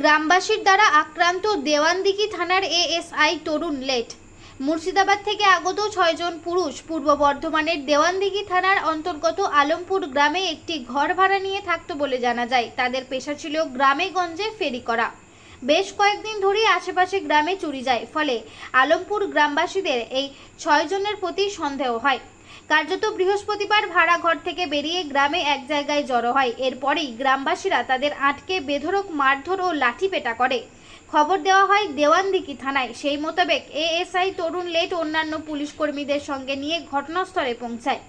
গ্রামবাসীর দ্বারা আক্রান্ত দেওয়ানদিঘি থানার এএসআই তরুণ লেট। মুর্শিদাবাদ থেকে আগত ছয়জন পুরুষ পূর্ব বর্ধমানের দেওয়ানদিঘি থানার অন্তর্গত আলমপুর গ্রামে একটি ঘর ভাড়া নিয়ে থাকতো বলে জানা যায়। তাদের পেশা ছিল গ্রামে গঞ্জে ফেরি করা। বেশ কয়েকদিন ধরেই আশেপাশে গ্রামে চুরি যায়। ফলে আলমপুর গ্রামবাসীদের এই ছয়জনের প্রতি সন্দেহ হয়। কার্যত বৃহস্পতিবার ভাড়া ঘর থেকে বেরিয়ে গ্রামে এক জায়গায় জড়ো হয়। এরপরেই গ্রামবাসীরা তাদের আটকে বেধরক মারধর ও লাঠিপেটা করে। খবর দেওয়া হয় দেওয়ানদিকি থানায়। সেই মোতাবেক এএসআই, তরুণ লেট, অন্যান্য পুলিশ কর্মীদের সঙ্গে নিয়ে ঘটনাস্থলে পৌঁছায়।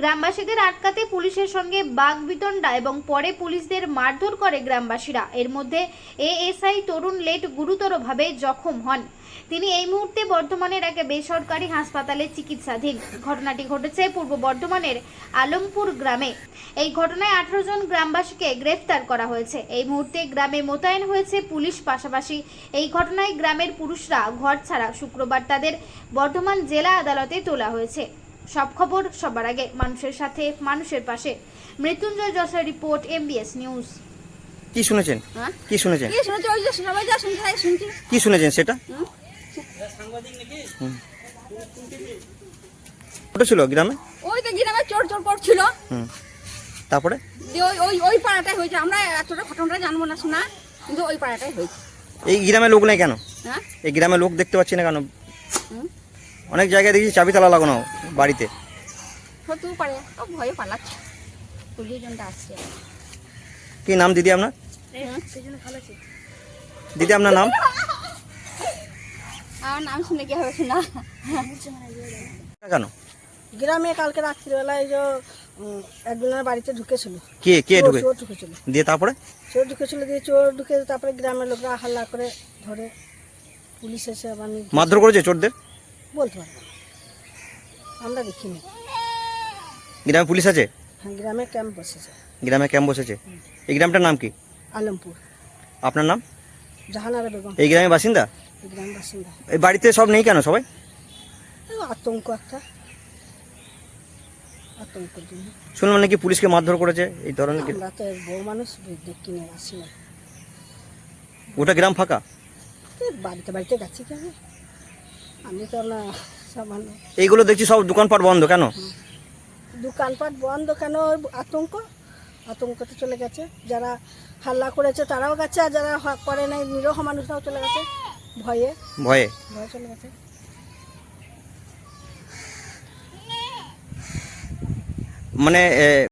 গ্রামবাসীদের আটকাতে পুলিশের সঙ্গে বাঘ বিতণ্ডা এবং পরে পুলিশদের মারধর করে গ্রামবাসীরা। এর মধ্যে এএসআই তরুণ লেট গুরুতরভাবে জখম হন। তিনি এই মুহূর্তে বর্ধমানের এক বেসরকারি হাসপাতালে চিকিৎসাধীন। ঘটনাটি ঘটেছে পূর্ব বর্ধমানের আলমপুর গ্রামে। এই ঘটনায় আঠারো জন গ্রামবাসীকে গ্রেফতার করা হয়েছে। এই মুহূর্তে গ্রামে মোতায়েন হয়েছে পুলিশ পাশাপাশি এই ঘটনায় গ্রামের পুরুষরা ঘর ছাড়া শুক্রবার তাদের বর্ধমান জেলা আদালতে তোলা হয়েছে। সব খবর সবার আগে মানুষের সাথে মানুষের পাশে। Mrityunjoy Jashore report MBS news কি শুনেছেন? হ্যাঁ? কি শুনেছেন? কি শুনছি ওই যে সবাই যা শুনছে তাই শুনছি। কি শুনেছেন সেটা? হুম? ছোট ছিল গ্রামে? ওই তো গ্রামে চোর চোর করছিল। হুম। তারপরে? ওই ওই ওই পাড়াটাই হয়েছে। আমরা এতটা ঘটনাটা জানব না শোনা কিন্তু ওই পাড়াটাই হয়েছে। এই গ্রামে লোক নেই কেন? হ্যাঁ? এই গ্রামে লোক দেখতে পাচ্ছি না কেন? অনেক জায়গায় দেখি চাবি তালা লাগানো বাড়িতে। হতেও পারে ও ভয়ে পালাচ্ছে। পুলিশ জনটা আসছে। কি নাম দিদি আপনার? দিদি আপনার নাম? আমার নাম শুনে কি হবে কেন? গ্রামে কালকে রাত্রিবেলায় যে একজনের বাড়িতে ঢুকেছিল। কে কে চোর- ঢুকে চোর ঢুকেছিল। দিয়ে তারপরে? চোর ঢুকেছিল দিয়ে চোর ঢুকে তারপরে গ্রামের লোকরা হাল্লা করে ধরে। পুলিশ এসে গিয়ে- মারধর করেছে চোরদের? বলতে পারব না। আমরা দেখিনি। গ্রামে পুলিশ আছে? হ্যাঁ গ্রামে ক্যাম্প বসেছে। গ্রামে ক্যাম্প বসেছে। এই গ্রামটার নাম কি? আলমপুর। আপনার নাম? জাহানারা বেগম। এই গ্রামের বাসিন্দা? এই গ্রাম বাসিন্দা। এই বাড়িতে সব নেই কেন সবাই? আতঙ্ক একটা। আতঙ্কের জন্য। শুনলাম নাকি পুলিশকে মারধর করেছে এই ধরনের কি- আমরা তো বউ মানুষ দেখিনি আসি না গোটা গ্রাম ফাঁকা? এই বাড়িতে বাড়িতে গেছি কি আমি আমি তো না সামান্য। এইগুলো দেখছি সব দোকানপাট বন্ধ কেন? দোকানপাট বন্ধ কেন? ওই আতঙ্ক। আতঙ্কতে চলে গেছে। যারা হাল্লা করেছে তারাও গেছে আর যারা হ- করে নাই নিরহ মানুষরাও চলে গেছে। ভয়ে। ভয়ে? ভয়ে চলে গেছে। মানে এ,